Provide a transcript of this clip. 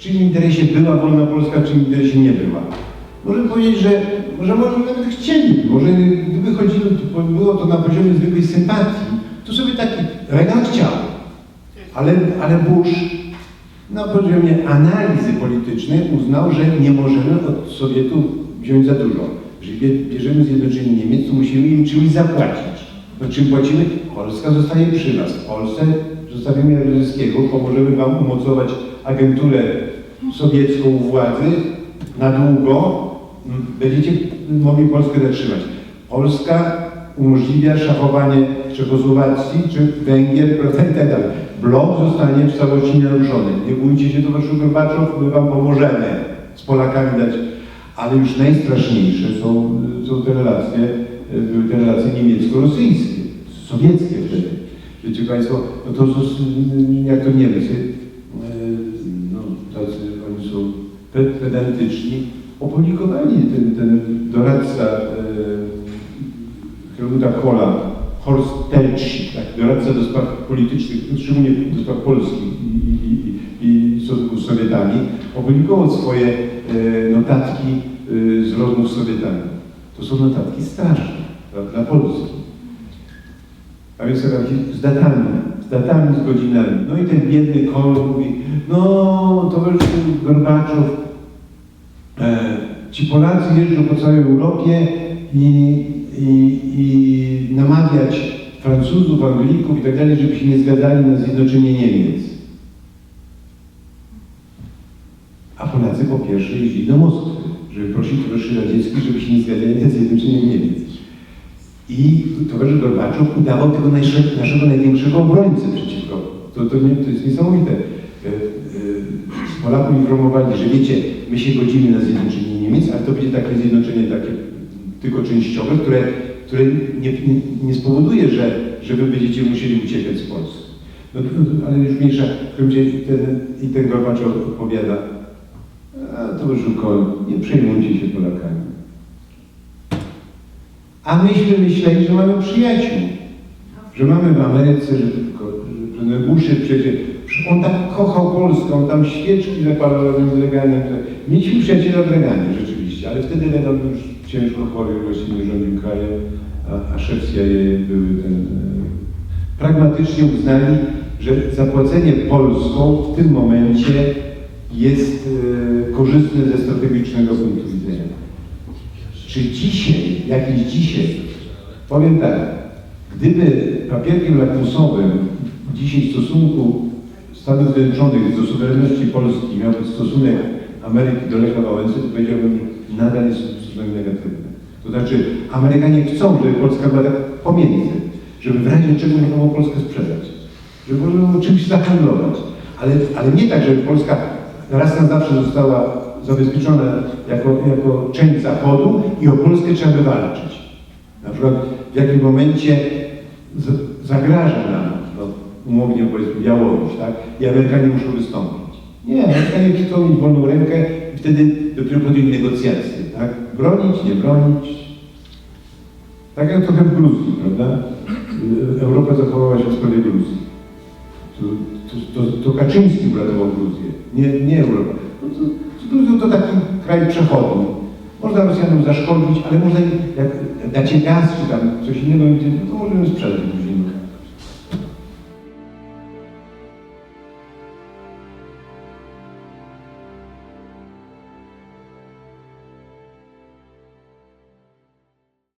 W czyim interesie była wolna Polska, w czyim interesie nie była. Możemy powiedzieć, że może, może nawet chcieli, może gdyby chodziło, było to na poziomie zwykłej sympatii, to sobie taki Reagan chciał. Ale, ale Bush na poziomie analizy politycznej uznał, że nie możemy od Sowietów wziąć za dużo. Że bie- bierzemy zjednoczenie Niemiec, to musimy im czymś zapłacić. No czym płacimy? Polska zostaje przy nas. W Polsce zostawimy Jaruzelskiego, pomożemy wam umocować agenturę sowiecką u władzy na długo. m, Będziecie mogli Polskę zatrzymać. Polska umożliwia szachowanie Czechosłowacji czy Węgier, prawda, i tak. Blok zostanie w całości nienaruszony. Nie bójcie się, towarzyszu Gorbaczow, my wam pomożemy z Polakami dać. Ale już najstraszniejsze są, są te relacje, e, były te relacje niemiecko-rosyjskie, sowieckie wtedy. Wiecie Państwo, no to zos- jak to Niemcy, no tacy oni są pe- pedantyczni, opublikowali ten, ten doradca Helmuta Kohla, Horst Telczyk, tak, doradca do spraw politycznych, szczególnie do spraw polskich i, i, i, i stosunków z Sowietami, opublikował swoje e, notatki e, z rozmów z Sowietami. To są notatki straszne dla, dla Polski. A więc z datami, z datami, z godzinami. No i ten biedny Kohl mówi, no towarzyszu Gorbaczow, e, ci Polacy jeżdżą po całej Europie i, i, i namawiać Francuzów, Anglików i tak dalej, żeby się nie zgadzali na zjednoczenie Niemiec. A Polacy po pierwsze jeździli do Moskwy, żeby prosić towarzyszy radzieckich, żeby się nie zgadzali na zjednoczenie Niemiec. I towarzysz Gorbaczow udawał tego naszego, największego obrońcę przeciwko. To, to, nie, to jest niesamowite. E, e, Polaków informowali, że wiecie, my się godzimy na zjednoczenie Niemiec, ale to będzie takie zjednoczenie takie tylko częściowe, które, które nie, nie, nie spowoduje, że, że wy będziecie musieli uciekać z Polski. No, to- to- ale już mniejsza, razie ten, i ten Gorbaczow odpowiada, a towarzyszu Kohl, nie przejmujcie się Polakami. A myśmy myśleli, że mamy przyjaciół. Że mamy w Ameryce, że tylko, że prezydent Bush przecież, on tak kochał Polskę, on tam świeczki zapalał razem z Reaganem. Mieliśmy przyjaciela w Reaganie ale wtedy był już ciężko chory, właściwie nie rządził krajem, a, a szef CIA były ten, e, pragmatycznie uznali, że zapłacenie Polską w tym momencie jest e, korzystne ze strategicznego punktu widzenia. Czy dzisiaj, jakiś dzisiaj, powiem tak, gdyby papierkiem lakmusowym dzisiaj stosunku Stanów Zjednoczonych do suwerenności Polski miał być stosunek Ameryki do Lecha Wałęsy, to powiedziałbym, nadal jest stosunek negatywny. To znaczy, Amerykanie chcą, żeby Polska była tak pomiędzy, żeby w razie czego można Polskę sprzedać, żeby można było czymś zahandlować, ale, ale nie tak, żeby Polska raz na zawsze została zabezpieczona jako, jako część Zachodu i o Polskę trzeba by walczyć. Na przykład w jakim momencie z, zagraża nam, no, umownie powiedzmy, Białoruś, tak? I Amerykanie muszą wystąpić. Nie, Amerykanie chcą mieć wolną rękę wtedy dopiero podjęli negocjacje, tak? Bronić, nie bronić. Tak jak trochę w Gruzji, prawda? Y, Europa zachowała się w sprawie Gruzji. To, to, to, to Kaczyński uratował Gruzję, nie, nie Europa. No to, Gruzja to taki kraj przechodni. Można Rosjanom zaszkodzić, ale można jak dacie gaz czy tam coś innego, to możemy sprzedać.